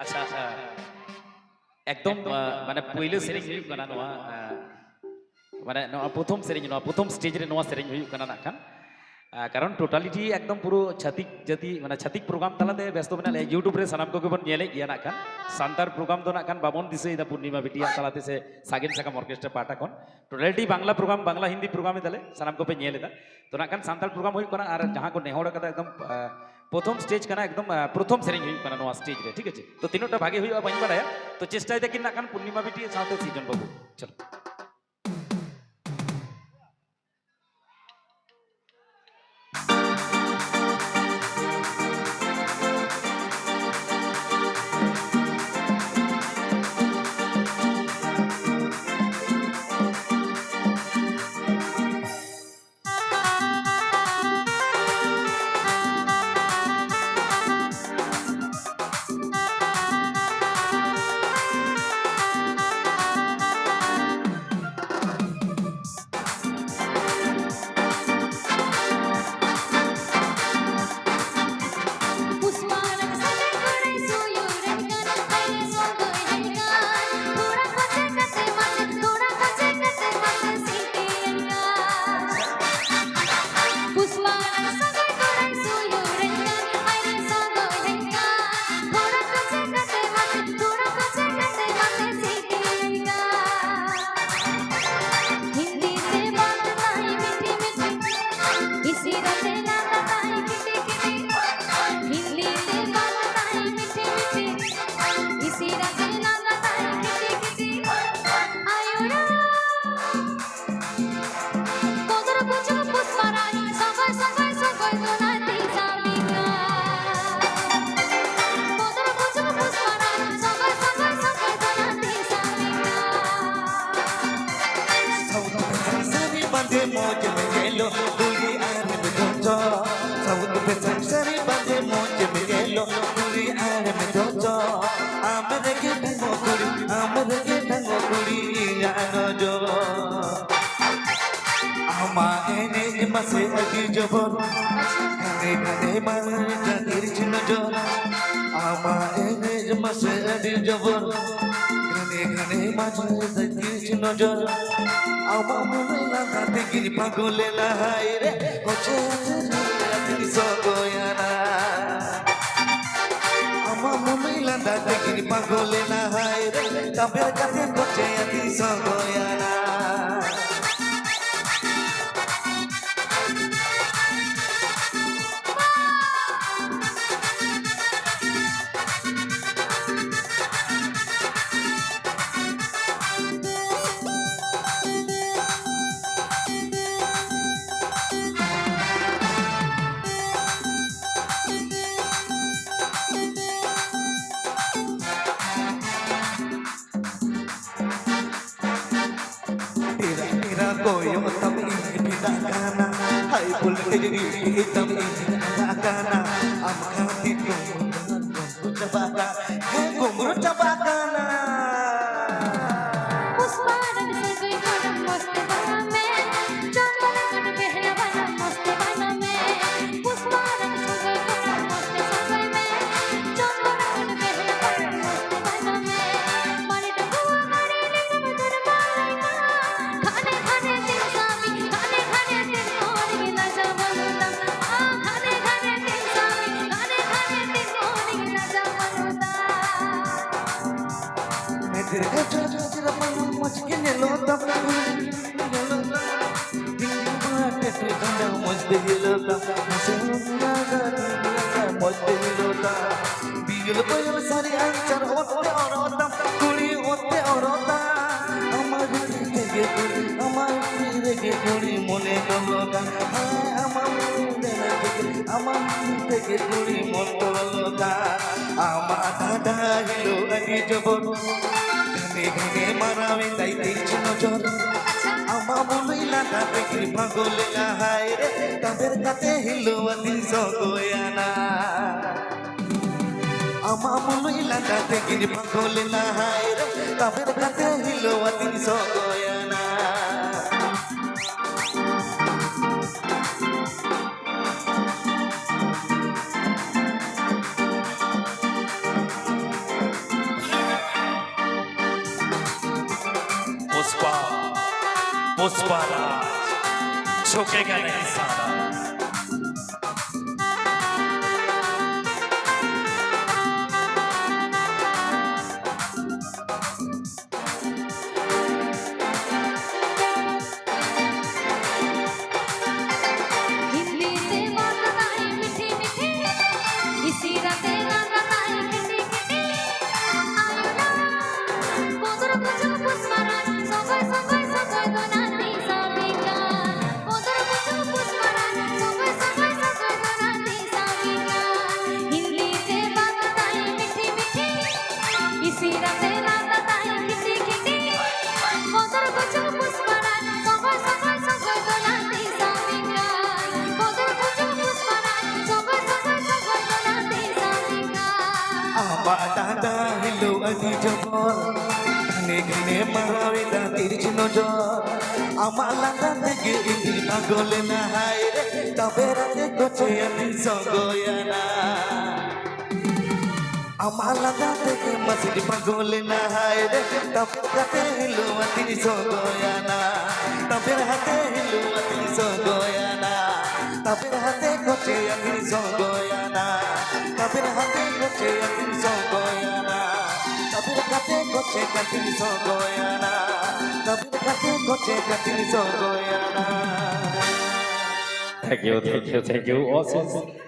আচ্ছা আচ্ছা। একদম মানে পইলো সেরিং ᱦᱩᱭᱩᱜ ᱠᱟᱱᱟ ᱱᱚᱣᱟ মানে ᱱᱚᱣᱟ মানে প্রথম সেরিং ᱱᱚᱣᱟ প্রথম স্টেজ ᱨᱮ ᱱᱚᱣᱟ সেরিং ᱦᱩᱭᱩᱜ ᱠᱟᱱᱟ ᱱᱟᱜ ᱠᱷᱟᱱ কারণ টোটালিটি একদম পুরো ছাতিক জাতি মানে ছাতিক প্রোগ্রাম তালাতে ব্যস্ত মানে ইউটিউব রে সানাম কোকে বন নিয়েলে গিয়া নাকান সান্তার প্রোগ্রাম তো নাকান বাবন দিছে ইদা পূর্ণিমা বিটিয়া তালাতে সে সাগেন সাকাম অর্কেস্ট্রা পাটা কোন টোটালিটি বাংলা প্রোগ্রাম বাংলা হিন্দি প্রোগ্রামে তালে সানাম কোপে নিয়েলে দা তো নাকান সান্তার প্রোগ্রাম হই কোনা আর জাহা কো নেহড় কাদা একদম প্রথম স্টেজ কেন? একদম প্রথম সেরিং হয়ে স্টেজ ঠিক আছে? তো তিনোটা ভাগে হইবা বানি বাড়ায়া তো চেষ্টায় দেখি না পূর্ণিমা বিটি সাথে সিজন বাবু। চলো। সারি বাঁধে মজ মে গেল গুলি আর মে ধোজ সাউথ পেছন সারি বাঁধে মজ মে গেল গুলি আর মে ধোজ আমরে কে ঢঙ্গ কুড়ি আমরে কে ঢঙ্গ কুড়ি জানো জো। আমা এনে মাসে আগি জবর গানে গানে মারে জাগির ছিল জোর আমা এনে মাসে আগি জবর মাঝে জাগির নজর আমার মনে লাগাতে গিরি পাগলে লাই রে হচ্ছে রাত্রি আমার মনে লাগাতে গিরি পাগলে লাই রে তবে কাছে হচ্ছে রাত্রি সগয়ানা। goyo tam ini nakana hai pul kejri tam ini nakana am मैं तेरे को चला चला मन मच के ने लो तब बाटे ते गंदा मच दे लो ता मुझे ना गा मच दे लो ता बिजल पयल सारी अंचर ओते औरता कुड़ी ओते औरता আমার থেকে কুড়ি আমার থেকে কুড়ি মনে গলতা আমার আমার থেকে কুড়ি মন গলতা আমার দাদা হিলো আগে জবর গানে গানে মারাবে তাই দিয়েছে নজর। আমার মনে লাগা দেখি পাগল হায় রে। তাদের কাছে হিলো আদি সগয়ানা আমার মনে লাগা দেখি পাগল হায় রে। তাদের কাছে হিলো আদি সগয়ানা पुष्पराज झुकेगा नहीं साला hello adi jogor Kene kene marawi da tirji nojor Amak lata tege indi pagole na haire Taberate goche ati sogoyana Amak lata tege masih di pagole na haire Taberate hello ati sogoyana Taberate hello ati sogoyana Taberate goche ati sogoyana Taberate goche ati sogoyana Taberate you, thank you, thank you. Awesome.